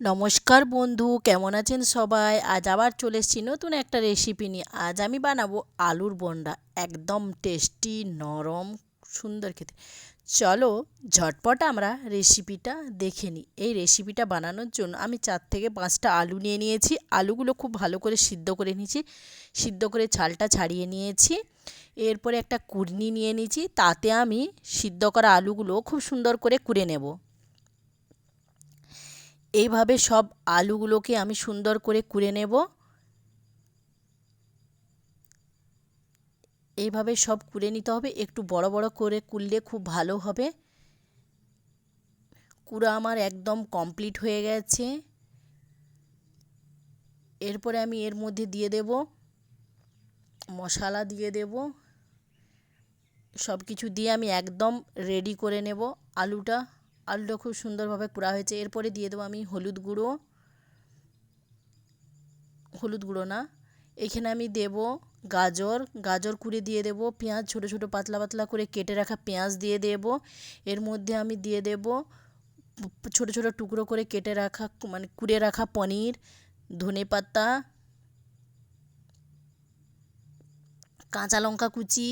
নমস্কার বন্ধু, কেমন আছেন সবাই? আজ আবার চলে এসেছি নতুন একটা রেসিপি নিয়ে। আজ আমি বানাবো আলুর বন্ডা, একদম টেস্টি নরম, সুন্দর খেতে। চলো ঝটপট আমরা রেসিপিটা দেখে নিই। এই রেসিপিটা বানানোর জন্য আমি চার থেকে পাঁচটা আলু নিয়ে নিয়েছি। আলুগুলো খুব ভালো করে সিদ্ধ করে নিয়েছি। সিদ্ধ করে ছালটা ছাড়িয়ে নিয়েছি। এরপরে একটা কুড়নি নিয়ে নিয়েছি। তাতে আমি সিদ্ধ করা আলুগুলো খুব সুন্দর করে কুড়ে নেব। এইভাবে সব আলুগুলোকে আমি সুন্দর করে কুড়ে নেব। এইভাবে সব কুড়ে নিতে হবে। একটু বড় বড় করে কুললে খুব ভালো হবে। কুড়া আমার একদম কমপ্লিট হয়ে গেছে। এরপরে আমি এর মধ্যে দিয়ে দেব। মশলা দিয়ে দেব। সব কিছু দিয়ে আমি একদম রেডি করে নেব আলুটা। আলুটা খুব সুন্দরভাবে কুড়া হয়েছে। এরপরে দিয়ে দেবো আমি হলুদ গুঁড়ো। হলুদ গুঁড়ো না। এখানে আমি দেব গাজর। গাজর কুড়ে দিয়ে দেব, পেঁয়াজ ছোট ছোট পাতলা পাতলা করে কেটে রাখা পেঁয়াজ দিয়ে দেব। এর মধ্যে আমি দিয়ে দেব ছোট ছোট টুকরো করে কেটে রাখা মানে কুড়ে রাখা পনির, ধনে পাতা, কাঁচা লঙ্কা কুচি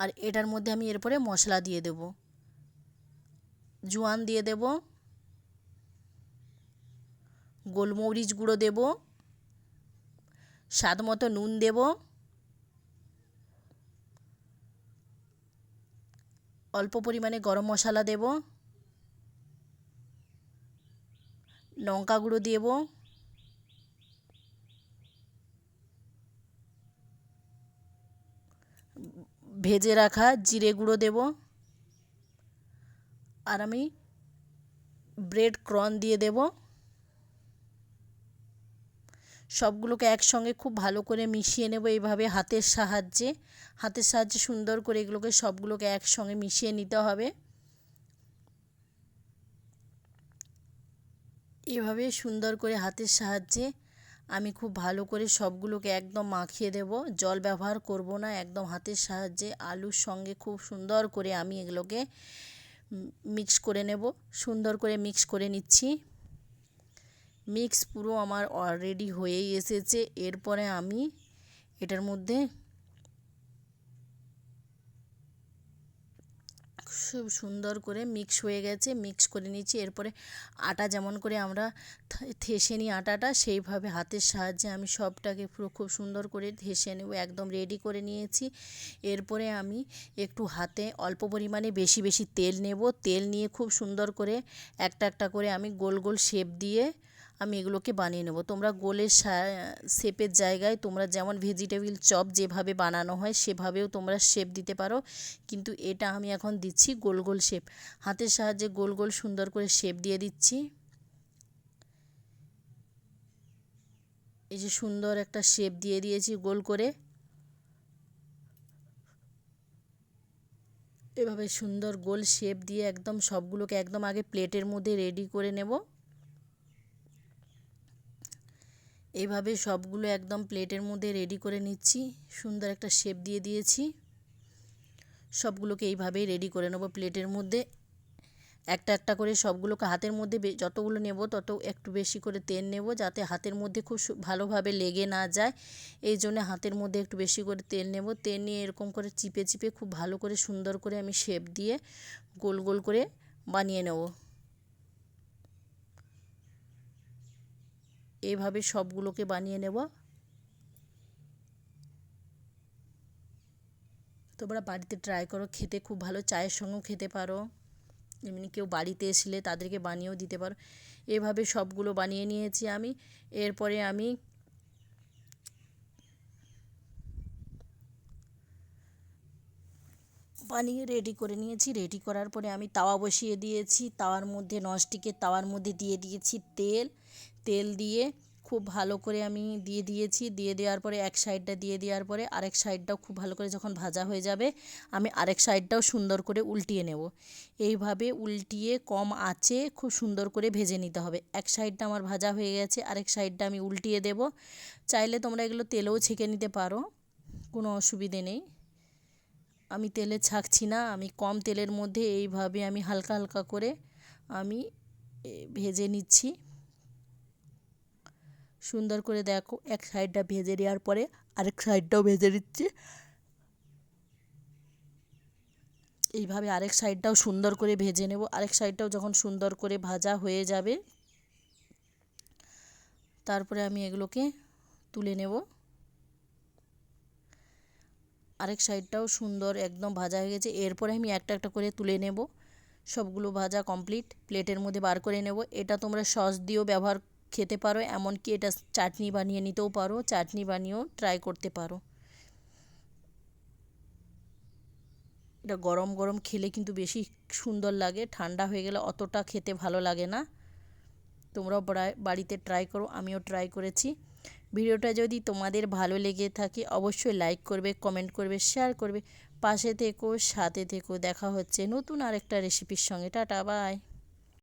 আর এটার মধ্যে আমি এরপরে মশলা দিয়ে দেব। জোয়ান দিয়ে দেব। গোলমরিচ গুঁড়ো দেব। স্বাদ মতো নুন দেব। অল্প পরিমাণে গরম মশলা দেব। লঙ্কা গুঁড়ো দেব। ভেজে রাখা জিরে গুঁড়ো দেব। আর আমি ব্রেড ক্রন দিয়ে দেব। সবগুলোকে একসঙ্গে খুব ভালো করে মিশিয়ে নেব এইভাবে হাতের সাহায্যে। হাতের সাহায্যে সুন্দর করে এগুলোকে সবগুলোকে একসঙ্গে মিশিয়ে নিতে হবে। এভাবে সুন্দর করে হাতের সাহায্যে আমি খুব ভালো করে সবগুলোকে একদম মাখিয়ে দেব। জল ব্যবহার করব না, একদম হাতের সাহায্যে আলুর সঙ্গে খুব সুন্দর করে আমি এগুলোকে মিক্স করে নেব। সুন্দর করে মিক্স করে নিচ্ছি। মিক্স পুরো আমার অলরেডি হয়েই এসেছে। এরপরে আমি এটার মধ্যে সুন্দর করে মিক্স হয়ে গেছে মিক্স করে নিচ্ছি এরপরে আটা যেমন করে আমরা থেসে নিই আটাটা, সেইভাবে হাতের সাহায্যে আমি সবটাকে পুরো খুব সুন্দর করে থেসে নেব, একদম রেডি করে নিয়েছি। এরপরে আমি একটু হাতে অল্প পরিমাণে বেশি বেশি তেল নেব। তেল নিয়ে খুব সুন্দর করে একটা একটা করে আমি গোল গোল শেপ দিয়ে আমি এগুলোকে বানিয়ে নেব। তোমরা গোলের শেপের জায়গায় তোমরা যেমন ভেজিটেবিল চপ যেভাবে বানানো হয় সেভাবেও তোমরা শেপ দিতে পারো। কিন্তু এটা আমি এখন দিচ্ছি গোল গোল শেপ। হাতের সাহায্যে গোল গোল সুন্দর করে শেপ দিয়ে দিচ্ছি। এই যে সুন্দর একটা শেপ দিয়ে দিয়েছি গোল করে। এভাবে সুন্দর গোল শেপ দিয়ে একদম সবগুলোকে একদম আগে প্লেটের মধ্যে রেডি করে নেব। এইভাবে সবগুলো একদম প্লেটের মধ্যে রেডি করে নিচ্ছি। সুন্দর একটা শেপ দিয়ে দিয়েছি। সবগুলোকে এইভাবেই রেডি করে নেব প্লেটের মধ্যে। একটা একটা করে সবগুলোকে হাতের মধ্যে যতগুলো নেব তত একটু বেশি করে তেল নেব যাতে হাতের মধ্যে খুব ভালোভাবে লেগে না যায়। এই জন্য হাতের মধ্যে একটু বেশি করে তেল নেব। তেল নিয়ে এরকম করে চিপে চিপে খুব ভালো করে সুন্দর করে আমি শেপ দিয়ে গোল গোল করে বানিয়ে নেব। এইভাবে সবগুলোকে বানিয়ে নেব। তোমরা বাড়িতে ট্রাই করো, খেতে খুব ভালো, চায়ের সঙ্গেও খেতে পারো। এমনি কেউ বাড়িতে এসলে তাদেরকে বানিয়েও দিতে পারো। এভাবে সবগুলো বানিয়ে নিয়েছি আমি। এরপরে আমি বানিয়ে রেডি করে নিয়েছি। রেডি করার পরে আমি তাওয়া বসিয়ে দিয়েছি। তাওয়ার মধ্যে ননস্টিকের তাওয়ার মধ্যে দিয়ে দিয়েছি তেল। তেল দিয়ে খুব ভালো করে আমি দিয়ে দিয়েছি। দিয়ে দেওয়ার পরে এক সাইডটা দিয়ে দেওয়ার পরে আরেক সাইডটাও খুব ভালো করে যখন ভাজা হয়ে যাবে, আমি আরেক সাইডটাও সুন্দর করে উল্টিয়ে নেব। এইভাবে উল্টিয়ে কম আঁচে খুব সুন্দর করে ভেজে নিতে হবে। এক সাইডটা আমার ভাজা হয়ে গেছে, আরেক সাইডটা আমি উল্টিয়ে দেব। চাইলে তোমরা এগুলো তেলেও ছেঁকে নিতে পারো, কোনো অসুবিধে নেই। আমি তেলে ছাঁকছি না, আমি কম তেলের মধ্যে এইভাবে আমি হালকা হালকা করে আমি ভেজে নিচ্ছি। সুন্দর করে দেখো, এক সাইডটা ভেজে নেওয়ার পরে আরেক সাইডটাও ভেজে নিচ্ছি। এইভাবে আরেক সাইডটাও সুন্দর করে ভেজে নেব। আরেক সাইডটাও যখন সুন্দর করে ভাজা হয়ে যাবে, তারপরে আমি এগুলোকে তুলে নেব। আরেক সাইডটাও সুন্দর একদম ভাজা হয়ে গেছে। এরপরে আমি একটা একটা করে তুলে নেব। সবগুলো ভাজা কমপ্লিট। প্লেটের মধ্যে বার করে নেব। এটা তোমরা সস দিয়েও ব্যবহার খেতে পারো, এমনকি এটা চাটনি বানিয়ে নিতেও পারো, চাটনি বানিয়েও ট্রাই করতে পারো। এটা গরম গরম খেলে কিন্তু বেশি সুন্দর লাগে, ঠান্ডা হয়ে গেলে অতটা খেতে ভালো লাগে না। তোমরাও বাড়িতে ট্রাই করো, আমিও ট্রাই করেছি। ভিডিওটা যদি তোমাদের ভালো লেগে থাকে, অবশ্যই লাইক করবে কমেন্ট করবে শেয়ার করবে। পাশে থেকো, সাথে থেকো, দেখা হচ্ছে নতুন আরেকটা রেসিপির সঙ্গে। Tata bye